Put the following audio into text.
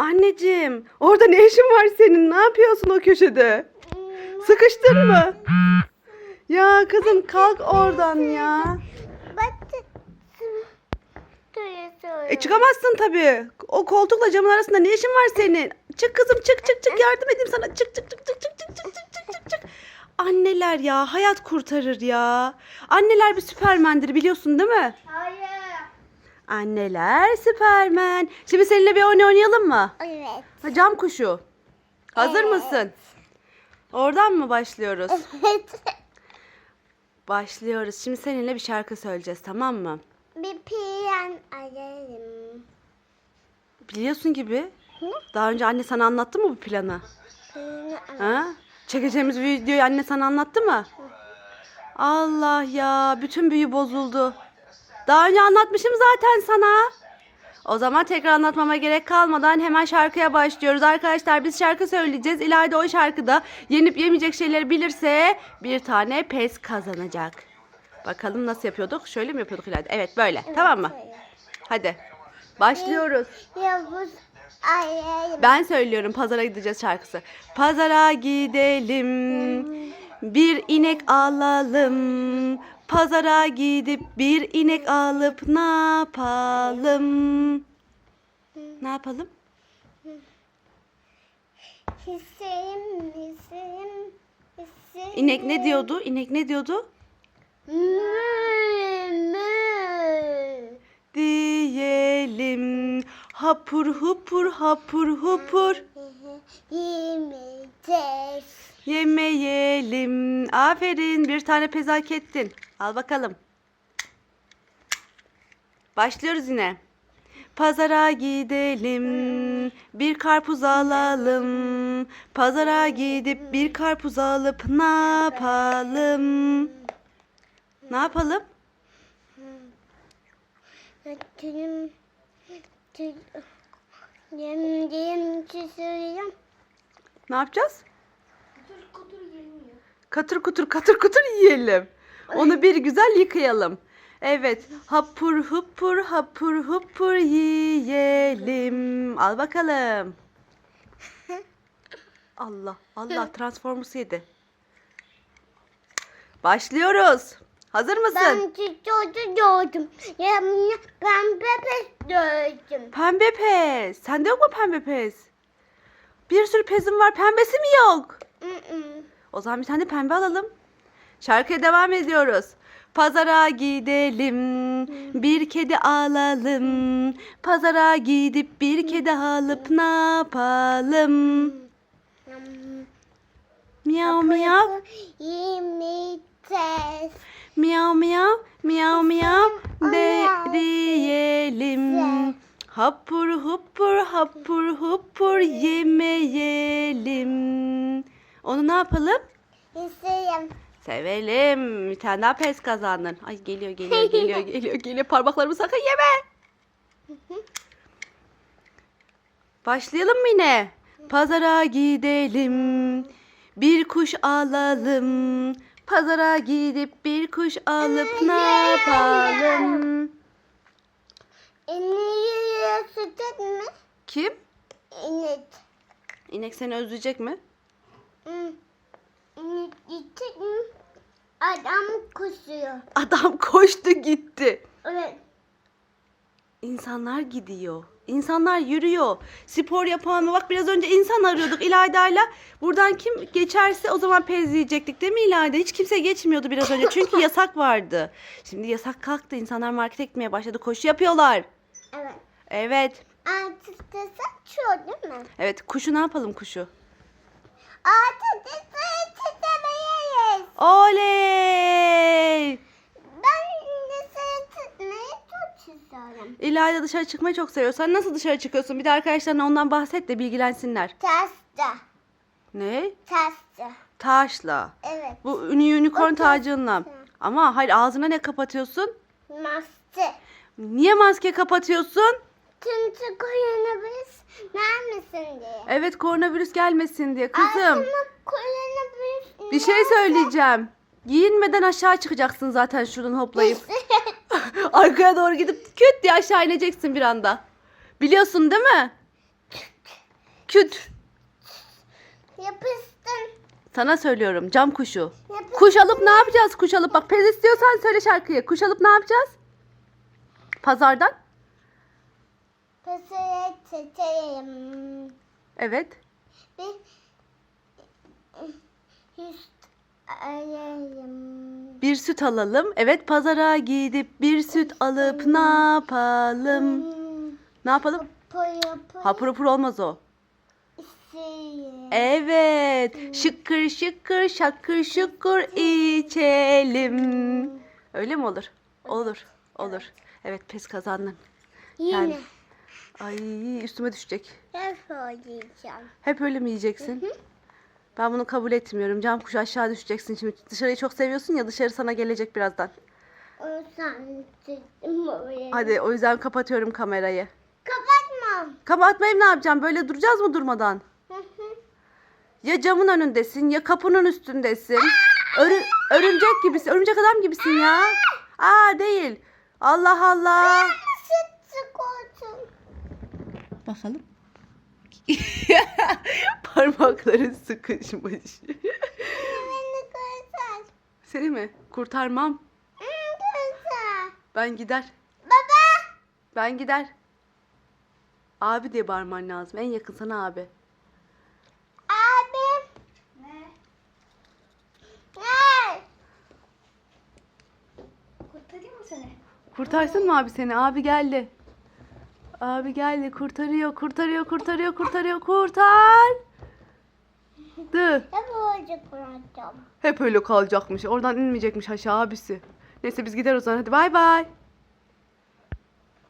Anneciğim orada ne işin var senin? Ne yapıyorsun o köşede? Sıkıştın mı? Ya kızım kalk oradan ya. E çıkamazsın tabii. O koltukla camın arasında ne işin var senin? Çık kızım çık çık çık yardım edeyim sana. Çık çık çık çık çık çık çık çık çık çık çık. Anneler ya hayat kurtarır ya. Anneler bir süpermendir biliyorsun değil mi? Hayır. Anneler süpermen. Şimdi seninle bir oyun oynayalım mı? Evet. Ha, Cam kuşu. Hazır Evet. mısın? Oradan mı başlıyoruz? Evet. Başlıyoruz. Şimdi seninle bir şarkı söyleyeceğiz tamam mı? Bir piyan ararım. Biliyorsun gibi. Hı? Daha önce anne sana anlattı mı bu planı? Ararım. Ha? Çekeceğimiz videoyu anne sana anlattı mı? Allah ya bütün büyü bozuldu. Daha önce anlatmışım zaten sana. O zaman tekrar anlatmama gerek kalmadan hemen şarkıya başlıyoruz. Arkadaşlar biz şarkı söyleyeceğiz. İlayda o şarkıda yenip yemeyecek şeyleri bilirse bir tane pes kazanacak. Bakalım nasıl yapıyorduk? Şöyle mi yapıyorduk İlayda? Evet böyle. tamam mı? Hadi. Başlıyoruz. Yavuz ararım. Ben söylüyorum pazara gideceğiz şarkısı. Pazara gidelim. Bir inek alalım. Pazara gidip bir inek alıp ne yapalım? Ne yapalım? Hisserim, hisserim, hisserim. İnek ne diyordu? İnek ne diyordu? Mü, mü. Diyelim. Hapur hupur hapur hupur. Yemeyeceğiz. Yemeyelim. Aferin. Bir tane pez hak ettin. Al bakalım. Başlıyoruz yine. Pazara gidelim. Bir karpuz alalım. Pazara gidip bir karpuz alıp ne yapalım? Ne yapalım? Yem, çiziyorum. Ne yapacağız? Katır kutur katır kutur yiyelim. Onu bir güzel yıkayalım. Evet. Hapur hupur hapur hupur yiyelim. Al bakalım. Allah Allah Transformers yedi. Başlıyoruz. Hazır mısın? Ben çiçeği gördüm. Yem, ben bebek gördüm. Pembe pez. Sende yok mu pembe pez? Bir sürü pezim var. Pembesi mi yok? Mm-mm. O zaman bir tane pembe alalım. Şarkıya devam ediyoruz. Pazara gidelim, bir kedi alalım. Pazara gidip bir kedi alıp ne yapalım? Miyav miyav, Yemeyeceğiz. miyav miyav, miyav miyav de diyelim. Hapur hupur hapur hupur yemeyelim. Onu ne yapalım? Hisserim. Sevelim. Bir tane daha pes kazandın. Ay geliyor geliyor geliyor geliyor geliyor. Parmaklarımı sakın yeme. Başlayalım mı yine? Pazara gidelim. Bir kuş alalım. Pazara gidip bir kuş alıp ne yapalım? İneği sıcak mı? Kim? İnek. İnek seni özleyecek mi? Hmm. İnek gidecek mi? Adam kusuyor. Adam koştu gitti. Evet. İnsanlar gidiyor. İnsanlar yürüyor. Spor yapan mı? Bak biraz önce insan arıyorduk İlayda'yla. Buradan kim geçerse o zaman pezleyecektik değil mi İlayda? Hiç kimse geçmiyordu biraz önce. Çünkü yasak vardı. Şimdi yasak kalktı. İnsanlar markete gitmeye başladı. Koşu yapıyorlar. Evet. Evet. Artık da saçıyor değil mi? Evet kuşu ne yapalım kuşu? Artık da saçamayız. Oley! Ben de saçmayı çok istiyorum. İlayda dışarı çıkmayı çok seviyor. Sen nasıl dışarı çıkıyorsun? Bir de arkadaşlarına ondan bahset de bilgilensinler. Tasta. Ne? Tasta. Taşla. Evet. Bu uni unicorn O tacınla. taşla. Ama hayır ağzına ne kapatıyorsun? Maske. Niye maske kapatıyorsun? Çünkü koronavirüs vermesin diye. Evet koronavirüs gelmesin diye kızım. Ağzıma koronavirüs Bir şey söyleyeceğim. Giyinmeden aşağı çıkacaksın zaten şuradan hoplayıp. Arkaya doğru gidip küt diye aşağı ineceksin bir anda. Biliyorsun değil mi? Küt. Yapıştın. Sana söylüyorum cam kuşu. Yapıştın. Kuş alıp ne yapacağız kuş alıp? Bak pez istiyorsan söyle şarkıyı. Kuş alıp ne yapacağız? Pazardan. Pasaya çeçeyim. Evet. Bir yüz ayayım. Bir süt alalım. Evet pazara gidip bir süt alıp ne yapalım? Ne yapalım? Hapur hapur olmaz o. Evet. Şıkır şıkır şakır şukur içelim. Öyle mi olur? Olur. Olur. Evet pes kazandın. Yine. Yani- Ay üstüme düşecek. Ben söyleyeceğim. Hep öyle mi yiyeceksin? Ben bunu kabul etmiyorum. Cam kuş aşağı düşeceksin şimdi. Dışarıyı çok seviyorsun ya dışarı sana gelecek birazdan. Hadi o yüzden kapatıyorum kamerayı. Kapatma. Kapatmayayım ne yapacağım? Böyle duracağız mı durmadan? Hı hı. Ya camın önündesin ya kapının üstündesin. Örü- örümcek gibisin. Örümcek adam gibisin ya. Aa değil. Allah Allah. Bakalım. Parmakları sıkışmış. Beni kurtar. Seni mi? Kurtarmam. Kurtar. Ben gider. Baba. Ben gider. Abi diye bağırman lazım. En yakın sana abi. Abi. Ne? Ne? Kurtarayım mı seni? Kurtarsın mı abi seni? Abi geldi. Abi geldi. Kurtarıyor, kurtarıyor, kurtarıyor, kurtarıyor. Kurtar. Dı. Hep öyle kurtaracağım. Hep öyle kalacakmış. Oradan inmeyecekmiş aşağı abisi. Neyse biz gider o zaman. Hadi bay bay.